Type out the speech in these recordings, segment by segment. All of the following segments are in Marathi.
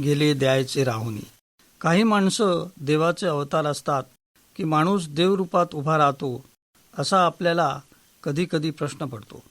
गेले द्यायचे राहुनी. काही माणसं देवाचे अवतार असतात की माणूस देवरूपात उभा राहतो असा आपल्याला कधी कधी प्रश्न पडतो.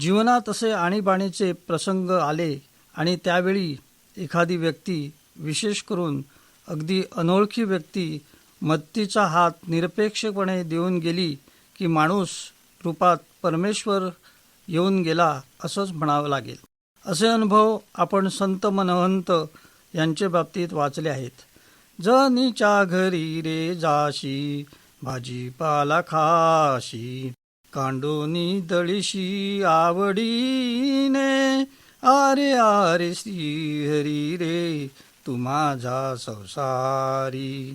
जीवनात असे आणीबाणीचे प्रसंग आले आणि त्यावेळी एखादी व्यक्ती विशेष करून अगदी अनोळखी व्यक्ती मत्तीचा हात निरपेक्षपणे देऊन गेली की माणूस रूपात परमेश्वर येऊन गेला असंच म्हणावं लागेल. असे अनुभव आपण संत मनवंत यांच्या बाबतीत वाचले आहेत. जनीच्या घरी रे जाशी भाजीपाला खाशी कांडोनी दळीशी आवडीने आरे आरे श्रीहरी रे तू माझा संसारी.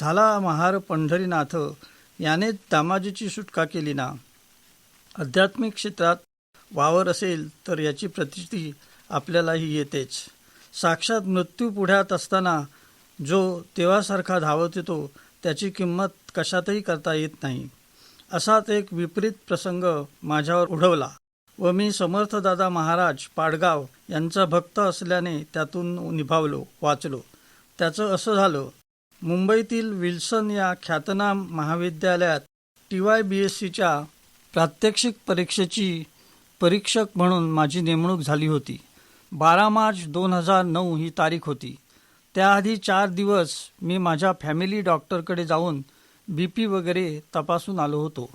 झाला महार पंढरीनाथ याने दामाजीची सुटका केली ना. आध्यात्मिक क्षेत्रात वावर असेल तर याची प्रतिष्ठी आपल्यालाही येतेच. साक्षात मृत्यू पुढ्यात असताना जो तेव्हासारखा धावत येतो त्याची किंमत कशातही करता येत नाही. असाच एक विपरीत प्रसंग माझ्यावर उडवला व मी समर्थदादा महाराज पाडगाव यांचा भक्त असल्याने त्यातून निभावलो वाचलो. त्याचं असं झालं मुंबईतील विल्सन या ख्यातनाम महाविद्यालयात टी वाय बी एस सीच्या प्रात्यक्षिक परीक्षेची परीक्षक म्हणून माझी नेमणूक झाली होती. बारा मार्च दोन हजार नऊ ही तारीख होती. त्याआधी चार दिवस मी माझ्या फॅमिली डॉक्टरकडे जाऊन बी पी वगैरे तपासून आलो होतो.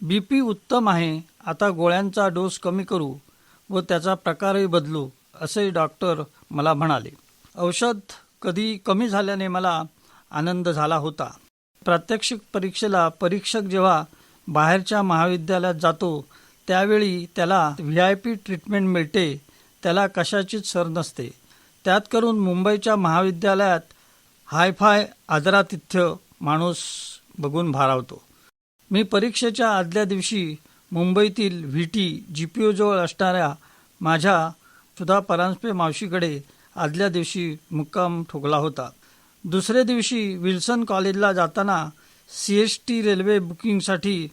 बी पी उत्तम आहे आता गोळ्यांचा डोस कमी करू व त्याचा प्रकारही बदलू असे डॉक्टर मला म्हणाले. औषध कधी कमी झाल्याने मला आनंद झाला होता. प्रात्यक्षिक परीक्षेला परीक्षक जेव्हा बाहेरच्या महाविद्यालयात जातो त्यावेळी त्याला व्ही आय पी ट्रीटमेंट मिळते त्याला कशाचीच सर नसते. त्यात करून मुंबईच्या महाविद्यालयात हायफाय आदरातिथ्य माणूस बघून भारावतो. मी परीक्षेच्या आदल्या दिवशी मुंबईतील व्ही टी जी पी ओजवळ असणाऱ्या माझ्या सुधा परांजपे मावशीकडे आदल्या दिवशी मुक्काम ठोकला होता. दुसऱ्या दिवशी विल्सन कॉलेजला जाताना सी एस टी रेल्वे बुकिंगसाठी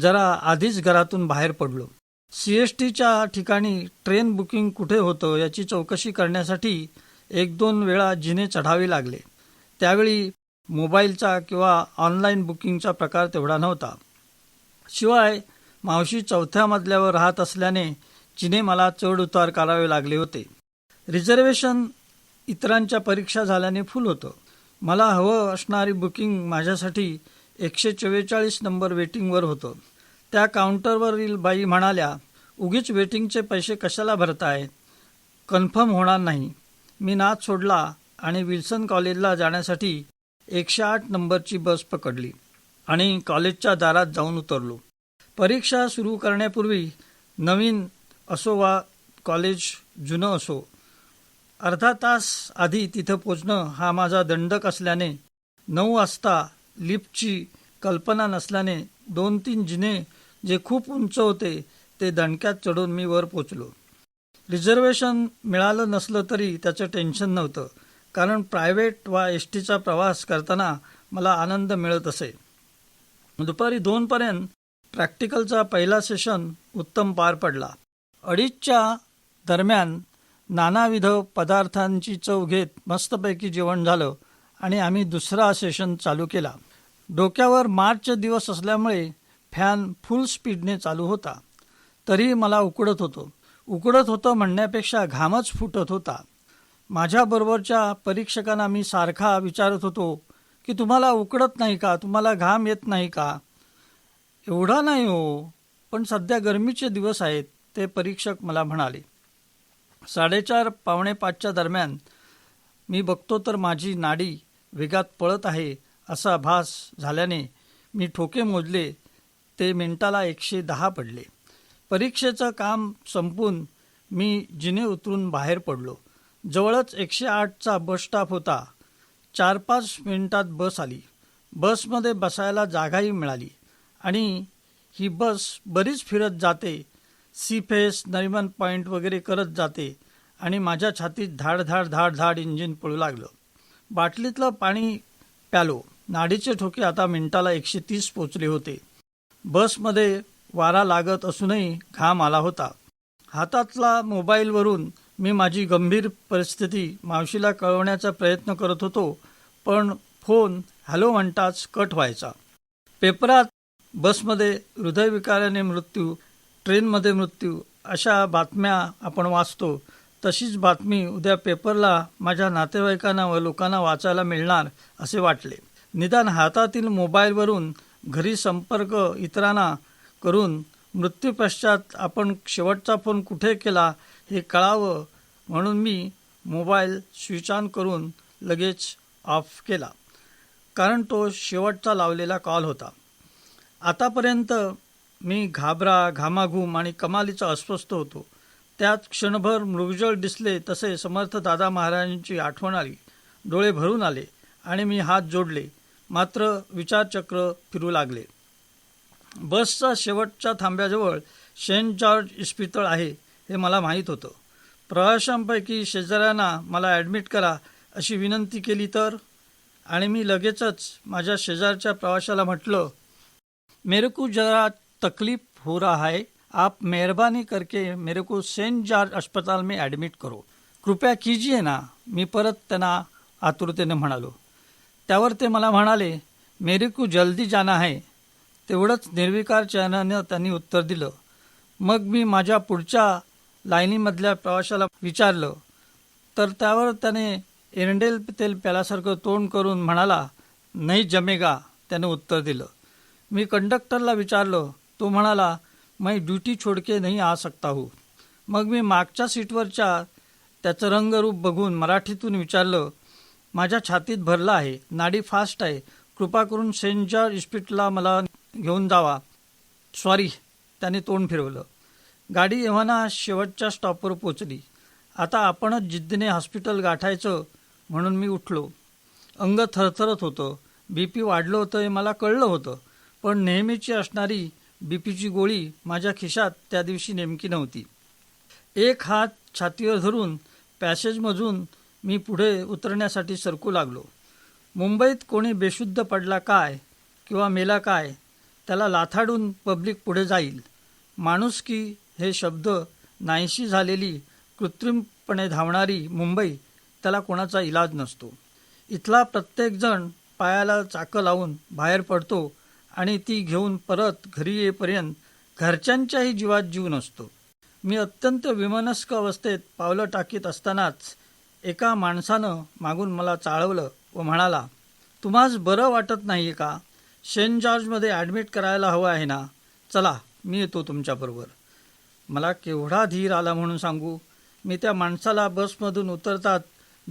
जरा आधीच घरातून बाहेर पडलो. सी एस टीच्या ठिकाणी ट्रेन बुकिंग कुठे होतं याची चौकशी करण्यासाठी एक दोन वेळा जिने चढावे लागले. त्यावेळी मोबाईलचा किंवा ऑनलाईन बुकिंगचा प्रकार तेवढा नव्हता. शिवाय मावशी चौथ्या मजल्यावर राहत असल्याने जिने मला चढ उतार करावे लागले होते. रिझर्वेशन इतरांच्या परीक्षा झाल्याने फुल होतं. मला हवं असणारी बुकिंग माझ्यासाठी एकशे चव्वेचाळीस नंबर वेटिंगवर होतं. त्या काउंटरवरील बाई म्हणाल्या उगीच वेटिंगचे पैसे कशाला भरताय? कन्फर्म होणार नाही. मी नाच सोडला आणि विल्सन कॉलेजला जाण्यासाठी एकशे आठ नंबरची बस पकडली आणि कॉलेजच्या दारात जाऊन उतरलो. परीक्षा सुरू करण्यापूर्वी नवीन असो वा कॉलेज जुनं असो अर्धा तास आधी तिथं पोचणं हा माझा दंडक असल्याने नऊ वाजता लिफ्टची कल्पना नसल्याने दोन तीन जिने जे खूप उंच होते ते दणक्यात चढून मी वर पोचलो. रिझर्वेशन मिळालं नसलं तरी त्याचं टेन्शन नव्हतं कारण प्रायव्हेट वा एस टीचा प्रवास करताना मला आनंद मिळत असे. दुपारी दोनपर्यंत प्रॅक्टिकलचा पहिला सेशन उत्तम पार पडला. अडीचच्या दरम्यान नानाविध पदार्थांची चव घेत मस्तपैकी जेवण झालं. आणि आम्ही दुसरा सेशन चालू केला. डोक्यावर मार्च दिवस असल्यामुळे फॅन फुल स्पीडने चालू होता. तरी मला उकडत होतो. उकडत होतं म्हणण्यापेक्षा घामच फुटत होता. माझ्याबरोबरच्या परीक्षकांना मी सारखा विचारत होतो की तुम्हाला उकडत नाही का? तुम्हाला घाम येत नाही का? एवढा नाही हो पण सध्या गरमीचे दिवस आहेत ते परीक्षक मला म्हणाले. साडेचार पावणे पाचच्या दरम्यान मी बघतो तर माझी नाडी वेगात पळत आहे असा भास झाल्याने मी ठोके मोजले. ते मिनिटाला एकशे दहा पडले. परीक्षेचं काम संपून मी जिने उतरून बाहेर पडलो. जवळच एकशे आठचा बस स्टॉप होता. चार पाच मिनिटात बस आली. बसमध्ये बसायला जागाही मिळाली. आणि ही बस बरीच फिरत जाते. सी फेस नरिमन पॉईंट वगैरे करत जाते. आणि माझ्या छातीत धाड धाड धाड धाड इंजिन पळू लागलं. बाटलीतलं पाणी प्यालो. नाडीचे ठोके आता मिनिटाला एकशे तीस पोचले होते. बसमध्ये वारा लागत असूनही घाम आला होता. हातातला मोबाईलवरून मी माझी गंभीर परिस्थिती मावशीला कळवण्याचा प्रयत्न करत होतो पण फोन हॅलो म्हणताच कट व्हायचा. पेपरात बसमध्ये हृदयविकाराने मृत्यू ट्रेनमध्ये मृत्यू अशा बातम्या आपण वाचतो. तशीच बातमी उद्या पेपरला माझ्या नातेवाईकांना व लोकांना वाचायला मिळणार असे वाटले. निदान हातातील मोबाईलवरून घरी संपर्क इतरांना करून मृत्यूपश्चात आपण शेवटचा फोन कुठे केला हे कळावं म्हणून मी मोबाईल स्विच ऑन करून लगेच ऑफ केला. कारण तो शेवटचा लावलेला कॉल होता. आतापर्यंत मी घाबरा घामाघूम आणि कमालीचा अस्वस्थ होतो. त्यात क्षणभर मृगजळ दिसले तसे समर्थ दादा महाराजांची आठवण आली. डोळे भरून आले आणि मी हात जोडले. मात्र विचारचक्र फिरू लागले. बसचा शेवटच्या थांब्याजवळ सेंट जॉर्ज इस्पितळ आहे हे मला माहीत होतं. प्रवाशांपैकी शेजाऱ्यांना मला ॲडमिट करा अशी विनंती केली तर? आणि मी लगेचच माझ्या शेजारच्या प्रवाशाला म्हटलं मेरेकू जरा तकलीफ हो रहा है. आप मेहरबानी करके मेरे को सेंट जॉर्ज अस्पताल में ॲडमिट करो। कृपया कीजिए ना मी परत त्यांना आतुरतेने म्हणालो. त्यावर ते मला म्हणाले मेरे को जल्दी जाना आहे तेवढंच निर्विकार चयनानं त्यांनी उत्तर दिलं. मग मी माझ्या पुढच्या लाईनीमधल्या प्रवाशाला विचारलं. तर त्यावर त्याने एरंडेल तेल प्यालासारखं तोंड करून म्हणाला नाही जमेगा त्याने उत्तर दिलं. मी कंडक्टरला विचारलं. तो म्हणाला मैं ड्युटी छोडके नाही आ सकता हूँ। मग मी मागच्या सीटवरच्या त्याचं रंगरूप बघून मराठीतून विचारलं माझ्या छातीत भरलं आहे नाडी फास्ट आहे कृपा करून सेंट जॉर्ज मला घेऊन जावा. सॉरी त्याने तोंड फिरवलं. गाडी एव्हाना शेवटच्या स्टॉपवर पोचली. आता आपणच जिद्दीने हॉस्पिटल गाठायचं म्हणून मी उठलो. अंग थरथरत होतं. बी पी वाढलं होतं हे मला कळलं होतं. पण नेहमीची असणारी बी पीची गोळी माझ्या खिशात त्या दिवशी नेमकी नव्हती. एक हात छातीवर धरून पॅसेजमधून मी पुढे उतरण्यासाठी सरकू लागलो. मुंबईत कोणी बेशुद्ध पडला काय किंवा मेला काय त्याला लाथाडून पब्लिक पुढे जाईल. माणुसकी हे शब्द नाहीशी झालेली कृत्रिमपणे धावणारी मुंबई त्याला कोणाचा इलाज नसतो. इथला प्रत्येकजण पायाला चाकं लावून बाहेर पडतो आणि ती घेऊन परत घरी येईपर्यंत घरच्यांच्याही जीवात जीव नसतो. मी अत्यंत विमनस्क अवस्थेत पावलं टाकीत असतानाच एका माणसानं मागून मला चाळवलं व म्हणाला तुम्हास बरं वाटत नाही आहे का? सेंट जॉर्जमध्ये ॲडमिट करायला हवं आहे ना? चला मी येतो तुमच्याबरोबर. मला केवढा धीर आला म्हणून सांगू मी त्या माणसाला बसमधून उतरतात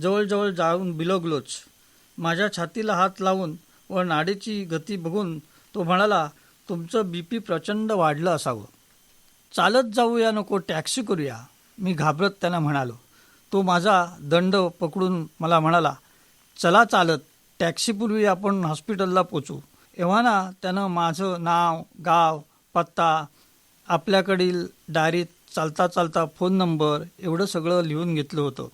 जवळजवळ जाऊन बिलगलोच. माझ्या छातीला हात लावून व नाडीची गती बघून तो म्हणाला तुमचं बी पी प्रचंड वाढलं असावं. चालत जाऊया नको टॅक्सी करूया. मी घाबरत त्यांना म्हणालो. तो माझा दंड पकडून मला म्हणाला चला चालत टॅक्सीपूर्वी आपण हॉस्पिटलला पोचू. एव्हाना त्यानं माझं नाव गाव पत्ता आपल्याकडील डायरीत चालता चालता फोन नंबर एवढं सगळं लिहून घेतलं होतं.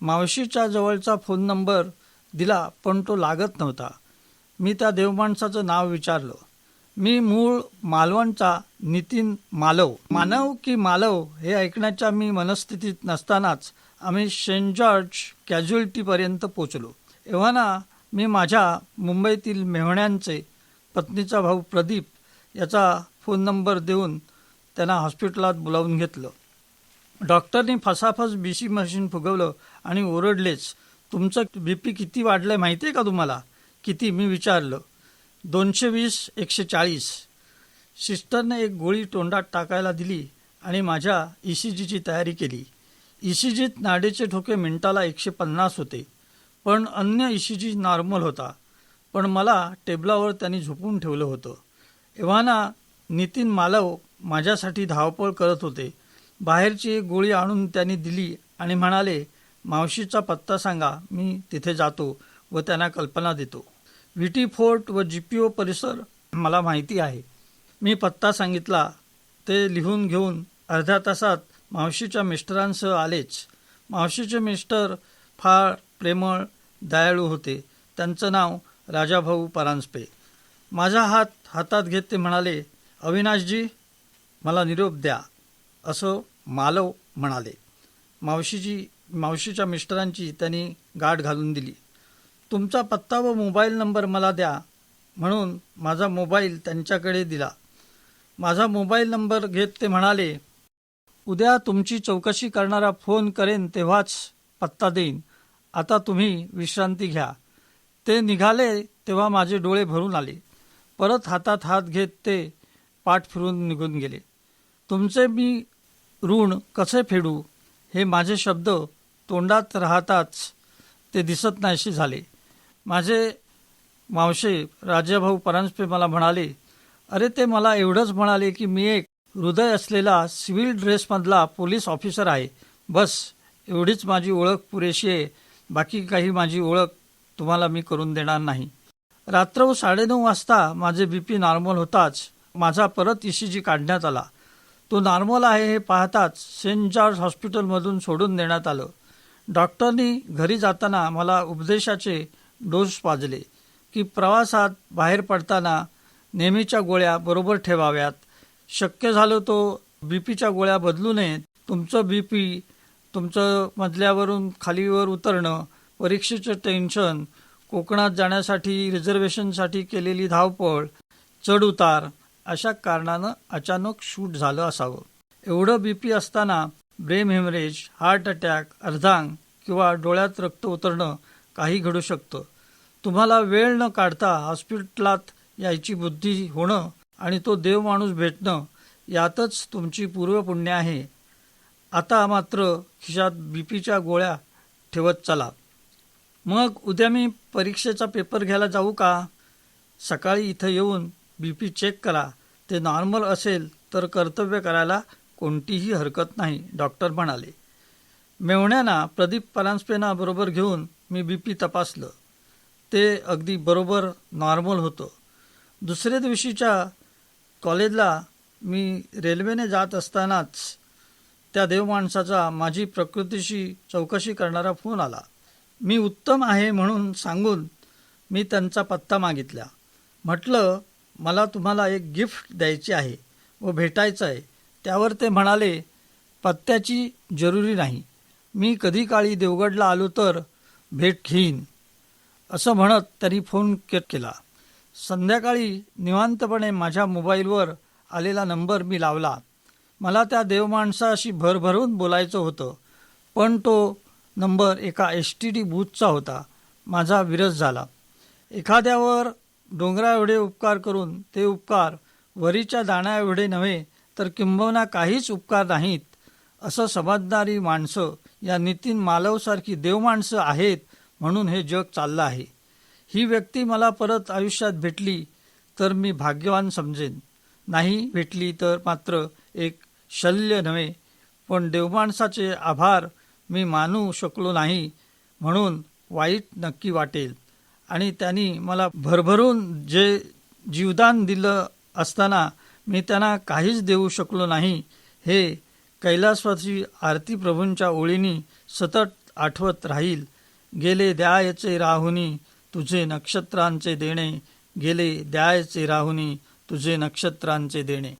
मावशीच्या जवळचा फोन नंबर दिला पण तो लागत नव्हता. मी त्या देवमाणसाचं नाव विचारलं. मी मूळ मालवणचा नितीन मालव. मानव की मालव हे ऐकण्याच्या मी मनस्थितीत नसतानाच आम्ही सेंट जॉर्ज कॅज्युअल्टीपर्यंत पोचलो. एव्हाना मी माझ्या मुंबईतील मेव्हण्यांचे पत्नीचा भाऊ प्रदीप याचा फोन नंबर देऊन त्यांना हॉस्पिटलात बोलावून घेतलं. डॉक्टरनी फसाफस बी सी मशीन फुगवलं आणि ओरडलेच. तुमचं बी पी किती वाढलं आहे माहिती आहे का तुम्हाला? किती मी विचारलं. दोनशे वीस एकशे चाळीस. सिस्टरने एक गोळी तोंडात टाकायला दिली आणि माझ्या ई सी जीची तयारी केली. ई सी जीत नाडीचे ठोके मिनिटाला एकशे पन्नास होते. पण अन्य ई सी जी नॉर्मल होता. पण मला टेबलावर त्यांनी झोपून ठेवलं होतं. एव्हाना नितीन मालव माझ्यासाठी धावपळ करत होते. बाहेरची एक गोळी आणून त्यांनी दिली आणि म्हणाले मावशीचा पत्ता सांगा मी तिथे जातो व त्यांना कल्पना देतो. व्हीटी फोर्ट व जी पी ओ परिसर मला माहिती आहे. मी पत्ता सांगितला. ते लिहून घेऊन अर्ध्या तासात मावशीच्या मिस्टरांसह आलेच. मावशीचे मिस्टर फार प्रेमळ दयाळू होते. त्यांचं नाव राजाभाऊ परांजपे. माझा हात हातात घेत ते म्हणाले अविनाशजी मला निरोप द्या. असं मालव म्हणाले. मावशीची मावशीच्या मिस्टरांची त्यांनी गाठ घालून दिली. तुमचा पत्ता व मोबाईल नंबर मला द्या म्हणून माझा मोबाईल त्यांच्याकडे दिला. माझा मोबाईल नंबर घेत ते म्हणाले उद्या तुमची चौकशी करणारा फोन करेन तेव्हाच पत्ता देईन. आता तुम्ही विश्रांती घ्या. ते निघाले तेव्हा माझे डोळे भरून आले. परत हातात हात घेत ते पाठ फिरून निघून गेले. तुमचे मी ऋण कसे फेडू? हे माझे शब्द तोंडात राहताच ते दिसत नाहीसे झाले. माझे मावशे राजाभाऊ परांजपे मला म्हणाले अरे ते मला एवढंच म्हणाले की मी एक हृदय असलेला सिव्हिल ड्रेसमधला पोलीस ऑफिसर आहे. बस एवढीच माझी ओळख पुरेशी आहे. बाकी काही माझी ओळख तुम्हाला मी करून देणार नाही. रात्र साडेनऊ वाजता माझे बी पी नॉर्मल होताच माझा परत ईसीजी काढण्यात आला. तो नॉर्मल आहे हे पाहताच सेंट जॉर्ज हॉस्पिटलमधून सोडून देण्यात आलं. डॉक्टरनी घरी जाताना मला उपदेशाचे डोस पाजले की प्रवासात बाहेर पडताना नेहमीच्या गोळ्या बरोबर ठेवाव्यात. शक्य झालं तो बी पीच्या गोळ्या बदलू नयेत. तुमचं बी पी तुमचं मजल्यावरून खालीवर उतरणं परीक्षेचं टेन्शन कोकणात जाण्यासाठी रिझर्वेशनसाठी केलेली धावपळ चढ उतार अशा कारणानं अचानक शूट झालं असावं. एवढं बी पी असताना ब्रेन हेमरेज हार्ट अटॅक अर्धांग किंवा डोळ्यात रक्त उतरणं काही घडू शकतं. तुम्हाला वेळ न काढता हॉस्पिटलात यायची बुद्धी होणं आणि तो देव माणूस भेटणं यातच तुमची पूर्वपुण्य आहे. आता मात्र खिशात बीपीच्या गोळ्या ठेवत चला. मग उद्या मी परीक्षेचा पेपर घ्यायला जाऊ का? सकाळी इथं येऊन बी पी चेक करा. ते नॉर्मल असेल तर कर्तव्य करायला कोणतीही हरकत नाही डॉक्टर म्हणाले. मेवण्याना प्रदीप परांजपेना बरोबर घेऊन मी बी पी तपासलं. ते अगदी बरोबर नॉर्मल होतं. दुसऱ्या दिवशीच्या कॉलेजला मी रेल्वेने जात असतानाच त्या देवमाणसाचा माझी प्रकृतीशी चौकशी करणारा फोन आला. मी उत्तम आहे म्हणून सांगून मी त्यांचा पत्ता मागितला. म्हटलं मला तुम्हाला एक गिफ्ट द्यायची आहे व भेटायचं आहे. त्यावर ते म्हणाले पत्त्याची जरुरी नाही. मी कधी काळी देवगडला आलो तर भेट घेईन. असं म्हणत त्यांनी फोन कट केला. संध्याकाळी निवांतपणे माझ्या मोबाईलवर आलेला नंबर मी लावला. मला त्या देवमाणसाशी भरभरून बोलायचं होतं पण तो नंबर एका एस टी डी बूथचा होता. माझा विरस झाला. एखाद्यावर डोंगराएवढे उपकार करून ते उपकार वरीच्या दाण्या एवढे नव्हे तर किंबहुना काहीच उपकार नाहीत असं समजणारी माणसं या नितीन मालवसारखी देवमाणसं आहेत म्हणून हे जग चाललं आहे. ही व्यक्ती मला परत आयुष्यात भेटली तर मी भाग्यवान समजेन. नाही भेटली तर मात्र एक शल्य नव्हे पण देवमाणसाचे आभार मी मानू शकलो नाही म्हणून वाईट नक्की वाटेल. आणि त्यांनी मला भरभरून जे जीवदान दिलं असताना मी त्यांना काहीच देऊ शकलो नाही. हे कैलासवासी आरती प्रभूंच्या ओळींनी सतत आठवत राहील. गेले द्यायचे राहुनी तुझे नक्षत्रांचे देणे. गेले द्यायचे राहुनी तुझे नक्षत्रांचे देणे.